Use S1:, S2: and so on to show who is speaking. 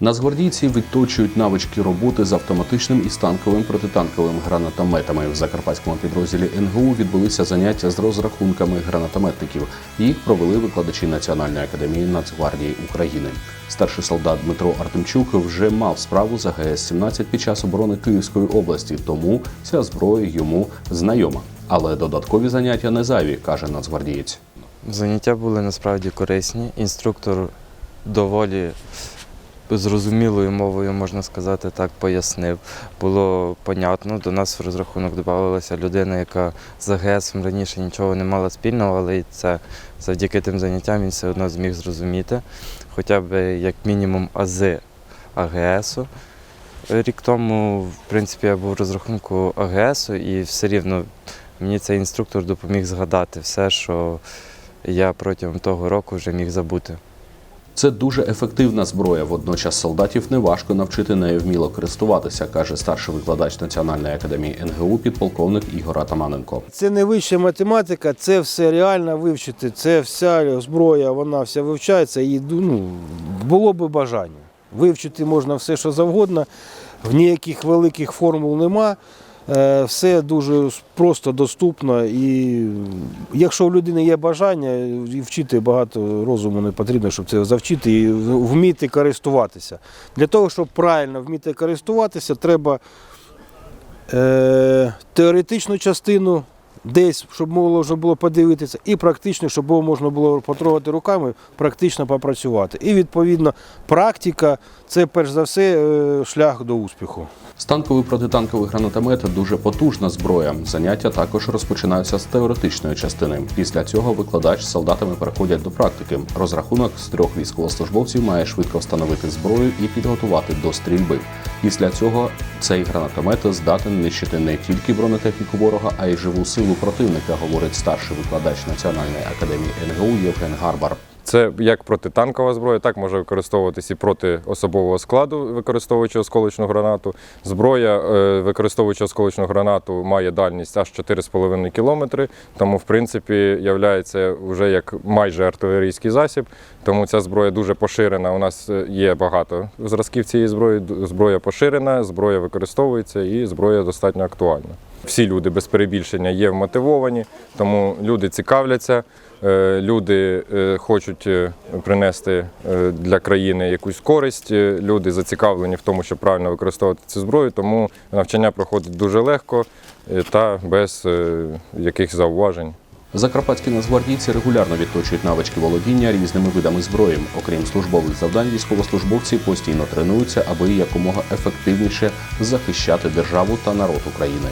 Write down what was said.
S1: Нацгвардійці відточують навички роботи з автоматичним і станковим протитанковим гранатометами. В закарпатському підрозділі НГУ відбулися заняття з розрахунками гранатометників. Їх провели викладачі Національної академії Нацгвардії України. Старший солдат Дмитро Артемчук вже мав справу за ГС-17 під час оборони Київської області, тому ця зброя йому знайома. Але додаткові заняття не зайві, каже нацгвардієць.
S2: Заняття були насправді корисні. Інструктор доволі зрозумілою мовою, можна сказати, так пояснив. Було понятно. До нас в розрахунок додавалася людина, яка з АГСом раніше нічого не мала спільного, але і це завдяки тим заняттям він все одно зміг зрозуміти. Хоча б як мінімум ази АГСу. Рік тому, в принципі, я був в розрахунку АГСу і все рівно мені цей інструктор допоміг згадати все, що я протягом того року вже міг забути.
S1: Це дуже ефективна зброя. Водночас солдатів неважко навчити нею вміло користуватися, каже старший викладач Національної академії НГУ підполковник Ігор Атаманенко.
S3: Це не вища математика, це все реально вивчити. Це вся зброя, вона вся вивчається і ну, було би бажання. Вивчити можна все, що завгодно, в ніяких великих формул нема. Е, Все дуже просто доступно, і якщо в людини є бажання, і вчити багато розуму не потрібно, щоб це завчити і вміти користуватися. Для того, щоб правильно вміти користуватися, треба е, теоретичну частину десь, щоб можна було подивитися, і практично, щоб можна було потрогати руками, практично попрацювати. І відповідно практика це перш за все е, шлях до успіху.
S1: Станковий протитанковий гранатомет дуже потужна зброя. Заняття також розпочинаються з теоретичної частини. Після цього викладач з солдатами переходять до практики. Розрахунок з трьох військовослужбовців має швидко встановити зброю і підготувати до стрільби. Після цього цей гранатомет здатен нищити не тільки бронетехніку ворога, а й живу силу противника, говорить старший викладач Національної академії НГУ Євген Гарбар.
S4: Це як протитанкова зброя, так може використовуватись і проти особового складу, використовуючи осколочну гранату. Зброя, е, використовуючи осколочну гранату, має дальність аж 4,5 кілометри, тому в принципі являється вже як майже артилерійський засіб. Тому ця зброя дуже поширена. У нас е, є багато зразків цієї зброї. Зброя поширена, зброя використовується і зброя достатньо актуальна. Всі люди без перебільшення є вмотивовані, тому люди цікавляться. Е, Люди е, хочуть е, принести для країни якусь користь. Люди зацікавлені в тому, щоб правильно використовувати цю зброю, тому навчання проходить дуже легко та без якихось зауважень.
S1: Закарпатські нацгвардійці регулярно відточують навички володіння різними видами зброї. Окрім службових завдань, військовослужбовці постійно тренуються, аби якомога ефективніше захищати державу та народ України.